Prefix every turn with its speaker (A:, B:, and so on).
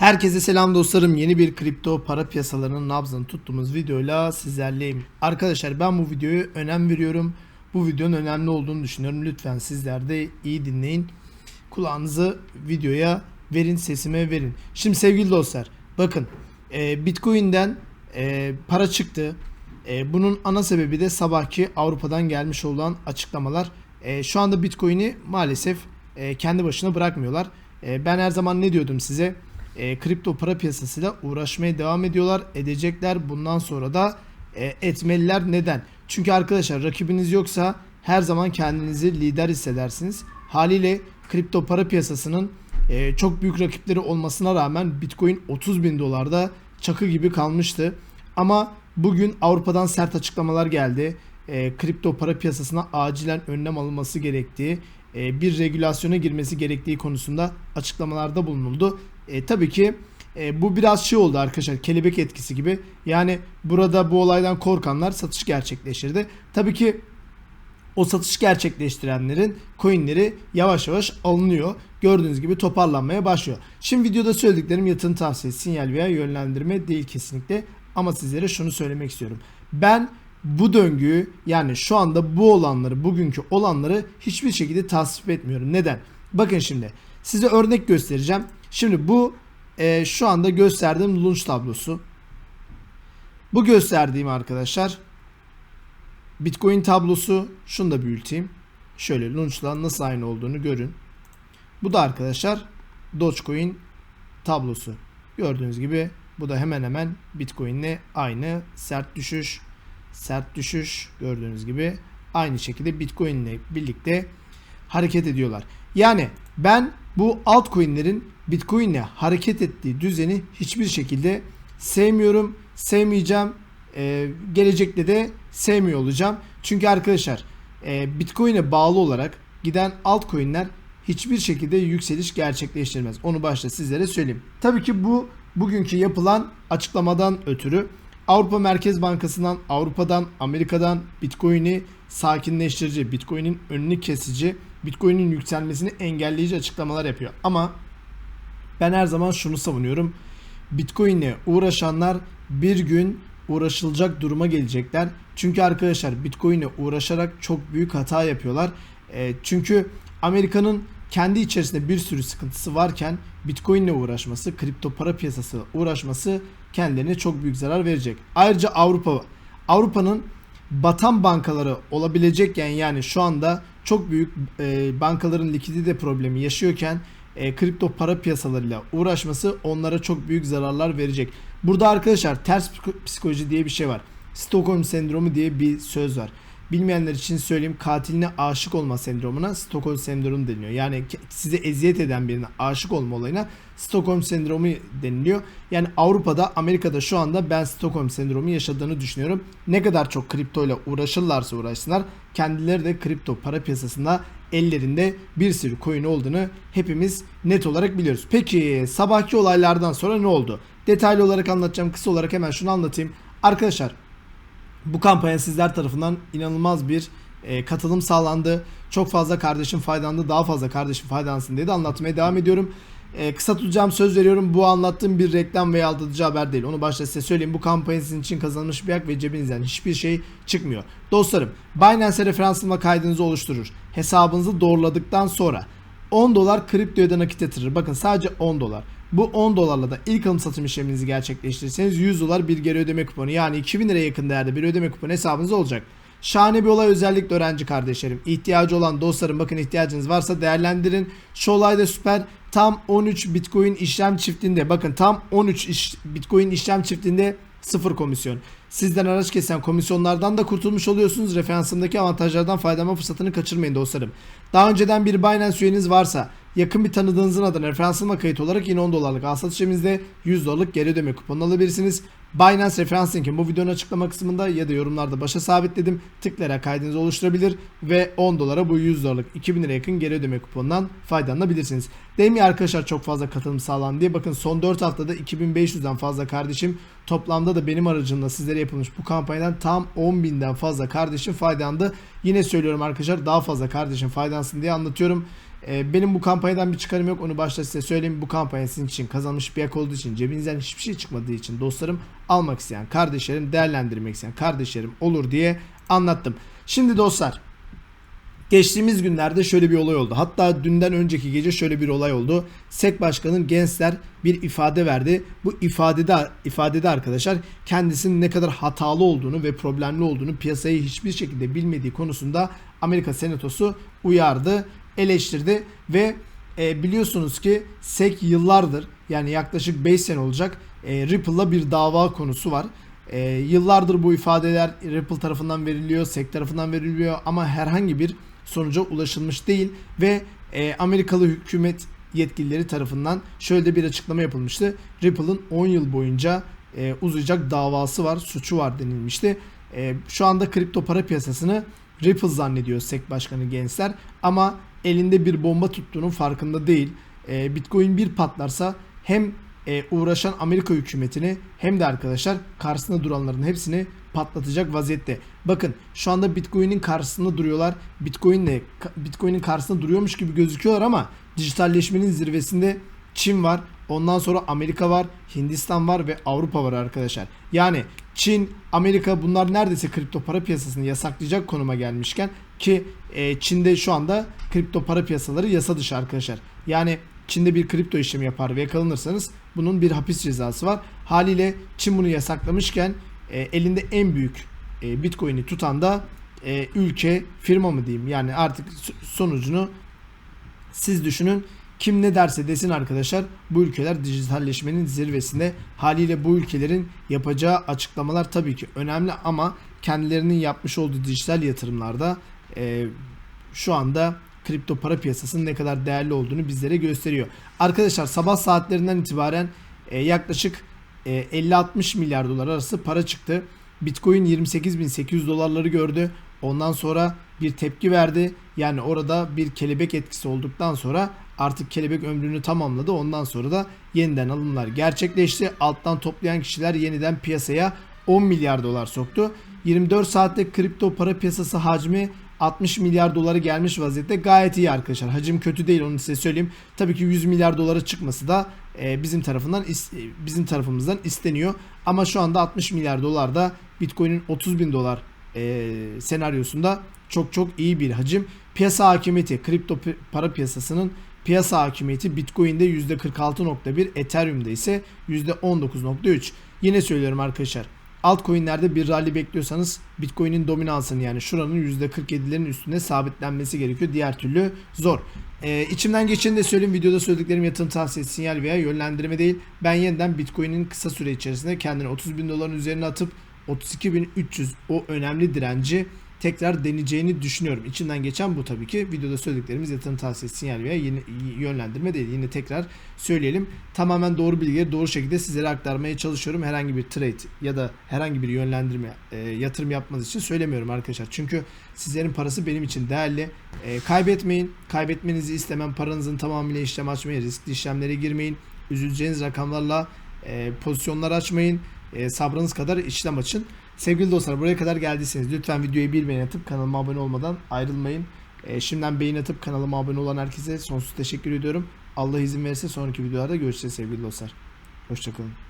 A: Herkese selam dostlarım. Yeni bir kripto para piyasalarının nabzını tuttuğumuz videoyla sizlerleyim. Arkadaşlar ben bu videoyu önem veriyorum. Bu videonun önemli olduğunu düşünüyorum. Lütfen sizler de iyi dinleyin. Kulağınızı videoya verin, sesime verin. Şimdi sevgili dostlar bakın e, Bitcoin'den e, para çıktı. E, bunun ana sebebi de sabahki Avrupa'dan gelmiş olan açıklamalar. E, şu anda Bitcoin'i maalesef e, kendi başına bırakmıyorlar. E, ben her zaman ne diyordum size? E, kripto para piyasasıyla uğraşmaya devam ediyorlar. Edecekler. Bundan sonra da e, etmeliler. Neden? Çünkü arkadaşlar rakibiniz yoksa her zaman kendinizi lider hissedersiniz. Haliyle kripto para piyasasının e, çok büyük rakipleri olmasına rağmen Bitcoin 30 bin dolarda çakı gibi kalmıştı. Ama bugün Avrupa'dan sert açıklamalar geldi. E, kripto para piyasasına acilen önlem alınması gerektiği, e, bir regülasyona girmesi gerektiği konusunda açıklamalarda bulunuldu. E, tabii ki e, bu biraz şey oldu arkadaşlar kelebek etkisi gibi. Yani burada bu olaydan korkanlar satış gerçekleştirdi. Tabii ki o satış gerçekleştirenlerin coinleri yavaş yavaş alınıyor. Gördüğünüz gibi toparlanmaya başlıyor. Şimdi videoda söylediklerim yatırım tavsiyesi, sinyal veya yönlendirme değil kesinlikle. Ama sizlere şunu söylemek istiyorum. Ben bu döngüyü yani şu anda bu olanları, bugünkü olanları hiçbir şekilde tasvip etmiyorum. Neden? Bakın şimdi size örnek göstereceğim. Şimdi bu e, şu anda gösterdiğim launch tablosu. Bu gösterdiğim arkadaşlar Bitcoin tablosu. Şunu da büyüteyim. Şöyle launch'la nasıl aynı olduğunu görün. Bu da arkadaşlar Dogecoin tablosu. Gördüğünüz gibi bu da hemen hemen Bitcoin'le aynı sert düşüş, sert düşüş gördüğünüz gibi aynı şekilde Bitcoin ile birlikte hareket ediyorlar. Yani ben bu altcoin'lerin Bitcoin ile hareket ettiği düzeni hiçbir şekilde sevmiyorum, sevmeyeceğim. Ee, gelecekte de sevmiyor olacağım. Çünkü arkadaşlar e, Bitcoin'e bağlı olarak giden altcoin'ler hiçbir şekilde yükseliş gerçekleştirmez. Onu başta sizlere söyleyeyim. Tabii ki bu bugünkü yapılan açıklamadan ötürü Avrupa Merkez Bankası'ndan, Avrupa'dan, Amerika'dan Bitcoin'i sakinleştirici, Bitcoin'in önünü kesici, Bitcoin'in yükselmesini engelleyici açıklamalar yapıyor. Ama ben her zaman şunu savunuyorum. Bitcoin'le uğraşanlar bir gün uğraşılacak duruma gelecekler. Çünkü arkadaşlar Bitcoin'e uğraşarak çok büyük hata yapıyorlar. E, çünkü Amerika'nın kendi içerisinde bir sürü sıkıntısı varken Bitcoin uğraşması, kripto para piyasası uğraşması kendilerine çok büyük zarar verecek. Ayrıca Avrupa Avrupa'nın batan bankaları olabilecekken yani şu anda çok büyük e, bankaların likidite problemi yaşıyorken e, kripto para piyasalarıyla uğraşması onlara çok büyük zararlar verecek. Burada arkadaşlar ters psikoloji diye bir şey var. Stockholm sendromu diye bir söz var. Bilmeyenler için söyleyeyim katiline aşık olma sendromuna Stockholm sendromu deniliyor. Yani size eziyet eden birine aşık olma olayına Stockholm sendromu deniliyor. Yani Avrupa'da Amerika'da şu anda ben Stockholm sendromu yaşadığını düşünüyorum. Ne kadar çok kripto ile uğraşırlarsa uğraşsınlar kendileri de kripto para piyasasında ellerinde bir sürü coin olduğunu hepimiz net olarak biliyoruz. Peki sabahki olaylardan sonra ne oldu? Detaylı olarak anlatacağım. Kısa olarak hemen şunu anlatayım. Arkadaşlar bu kampanya sizler tarafından inanılmaz bir e, katılım sağlandı. Çok fazla kardeşim faydalandı. Daha fazla kardeşim faydalansın diye de anlatmaya devam ediyorum. E, kısa tutacağım söz veriyorum. Bu anlattığım bir reklam veya aldatıcı haber değil. Onu başta size söyleyeyim. Bu kampanya sizin için kazanılmış bir hak ve cebinizden hiçbir şey çıkmıyor. Dostlarım Binance referansımla kaydınızı oluşturur. Hesabınızı doğruladıktan sonra 10 dolar kriptoya da nakit yatırır. Bakın sadece 10 dolar. Bu 10 dolarla da ilk alım satım işleminizi gerçekleştirirseniz 100 dolar bir geri ödeme kuponu yani 2000 liraya yakın değerde bir ödeme kuponu hesabınız olacak. Şahane bir olay özellikle öğrenci kardeşlerim. İhtiyacı olan dostlarım bakın ihtiyacınız varsa değerlendirin. Şu olay da süper. Tam 13 Bitcoin işlem çiftinde bakın tam 13 iş, Bitcoin işlem çiftinde sıfır komisyon. Sizden araç kesen komisyonlardan da kurtulmuş oluyorsunuz. Referansımdaki avantajlardan faydalanma fırsatını kaçırmayın dostlarım. Daha önceden bir Binance üyeniz varsa yakın bir tanıdığınızın adına referansıma kayıt olarak yine 10 dolarlık al satış 100 dolarlık geri ödeme kuponu alabilirsiniz. Binance referans linki bu videonun açıklama kısmında ya da yorumlarda başa sabitledim. Tıklayarak kaydınızı oluşturabilir ve 10 dolara bu 100 dolarlık 2000 lira yakın geri ödeme kuponundan faydalanabilirsiniz. Değil mi arkadaşlar çok fazla katılım sağlandı diye. Bakın son 4 haftada 2500'den fazla kardeşim toplamda da benim aracımla sizlere yapılmış bu kampanyadan tam 10.000'den fazla kardeşim faydalandı. Yine söylüyorum arkadaşlar daha fazla kardeşim faydalansın diye anlatıyorum. E, benim bu kampanyadan bir çıkarım yok. Onu başta size söyleyeyim. Bu kampanya sizin için kazanmış bir hak olduğu için, cebinizden hiçbir şey çıkmadığı için dostlarım almak isteyen kardeşlerim, değerlendirmek isteyen kardeşlerim olur diye anlattım. Şimdi dostlar Geçtiğimiz günlerde şöyle bir olay oldu. Hatta dünden önceki gece şöyle bir olay oldu. SEK Başkanı Gensler bir ifade verdi. Bu ifadede ifadede arkadaşlar kendisinin ne kadar hatalı olduğunu ve problemli olduğunu piyasayı hiçbir şekilde bilmediği konusunda Amerika Senatosu uyardı, eleştirdi ve e, biliyorsunuz ki SEC yıllardır yani yaklaşık 5 sene olacak e, Ripple'la bir dava konusu var. E, yıllardır bu ifadeler Ripple tarafından veriliyor, SEC tarafından veriliyor ama herhangi bir sonuca ulaşılmış değil ve e, Amerikalı hükümet yetkilileri tarafından şöyle bir açıklama yapılmıştı. Ripple'ın 10 yıl boyunca e, uzayacak davası var, suçu var denilmişti. E, şu anda kripto para piyasasını Ripple zannediyor SEC Başkanı Gensler ama elinde bir bomba tuttuğunun farkında değil. E, Bitcoin bir patlarsa hem e, uğraşan Amerika hükümetini hem de arkadaşlar karşısında duranların hepsini patlatacak vaziyette. Bakın şu anda Bitcoin'in karşısında duruyorlar. Bitcoin'le Bitcoin'in karşısında duruyormuş gibi gözüküyorlar ama dijitalleşmenin zirvesinde Çin var. Ondan sonra Amerika var, Hindistan var ve Avrupa var arkadaşlar. Yani Çin, Amerika bunlar neredeyse kripto para piyasasını yasaklayacak konuma gelmişken ki e, Çin'de şu anda kripto para piyasaları yasa dışı arkadaşlar. Yani Çin'de bir kripto işlemi yapar ve yakalanırsanız bunun bir hapis cezası var. Haliyle Çin bunu yasaklamışken e, elinde en büyük e, Bitcoin'i tutan da e, ülke, firma mı diyeyim yani artık sonucunu siz düşünün. Kim ne derse desin arkadaşlar bu ülkeler dijitalleşmenin zirvesinde haliyle bu ülkelerin yapacağı açıklamalar tabii ki önemli ama kendilerinin yapmış olduğu dijital yatırımlarda e, şu anda kripto para piyasasının ne kadar değerli olduğunu bizlere gösteriyor. Arkadaşlar sabah saatlerinden itibaren e, yaklaşık e, 50-60 milyar dolar arası para çıktı. Bitcoin 28.800 dolarları gördü. Ondan sonra bir tepki verdi. Yani orada bir kelebek etkisi olduktan sonra artık kelebek ömrünü tamamladı. Ondan sonra da yeniden alımlar gerçekleşti. Alttan toplayan kişiler yeniden piyasaya 10 milyar dolar soktu. 24 saatte kripto para piyasası hacmi 60 milyar doları gelmiş vaziyette gayet iyi arkadaşlar. Hacim kötü değil onu size söyleyeyim. Tabii ki 100 milyar dolara çıkması da e, bizim tarafından bizim tarafımızdan isteniyor. Ama şu anda 60 milyar dolar da Bitcoin'in 30 bin dolar e, senaryosunda çok çok iyi bir hacim. Piyasa hakimiyeti, kripto para piyasasının piyasa hakimiyeti Bitcoin'de %46.1, Ethereum'da ise %19.3. Yine söylüyorum arkadaşlar. Altcoin'lerde bir rally bekliyorsanız Bitcoin'in dominansını yani şuranın %47'lerin üstünde sabitlenmesi gerekiyor. Diğer türlü zor. Ee, içimden geçeni de söyleyeyim. Videoda söylediklerim yatırım tavsiyesi, sinyal veya yönlendirme değil. Ben yeniden Bitcoin'in kısa süre içerisinde kendini 30 bin doların üzerine atıp 32.300 o önemli direnci tekrar deneyeceğini düşünüyorum. İçinden geçen bu tabii ki. Videoda söylediklerimiz yatırım tavsiyesi, sinyal veya yeni yönlendirme değil. Yine tekrar söyleyelim. Tamamen doğru bilgileri doğru şekilde sizlere aktarmaya çalışıyorum. Herhangi bir trade ya da herhangi bir yönlendirme, e, yatırım yapmanız için söylemiyorum arkadaşlar. Çünkü sizlerin parası benim için değerli. E, kaybetmeyin. Kaybetmenizi istemem. Paranızın tamamıyla işlem açmayın. Riskli işlemlere girmeyin. Üzüleceğiniz rakamlarla e, pozisyonlar açmayın. E, sabrınız kadar işlem açın. Sevgili dostlar buraya kadar geldiyseniz lütfen videoyu bir beğeni atıp kanalıma abone olmadan ayrılmayın. E, şimdiden beğeni atıp kanalıma abone olan herkese sonsuz teşekkür ediyorum. Allah izin verirse sonraki videolarda görüşeceğiz sevgili dostlar. Hoşçakalın.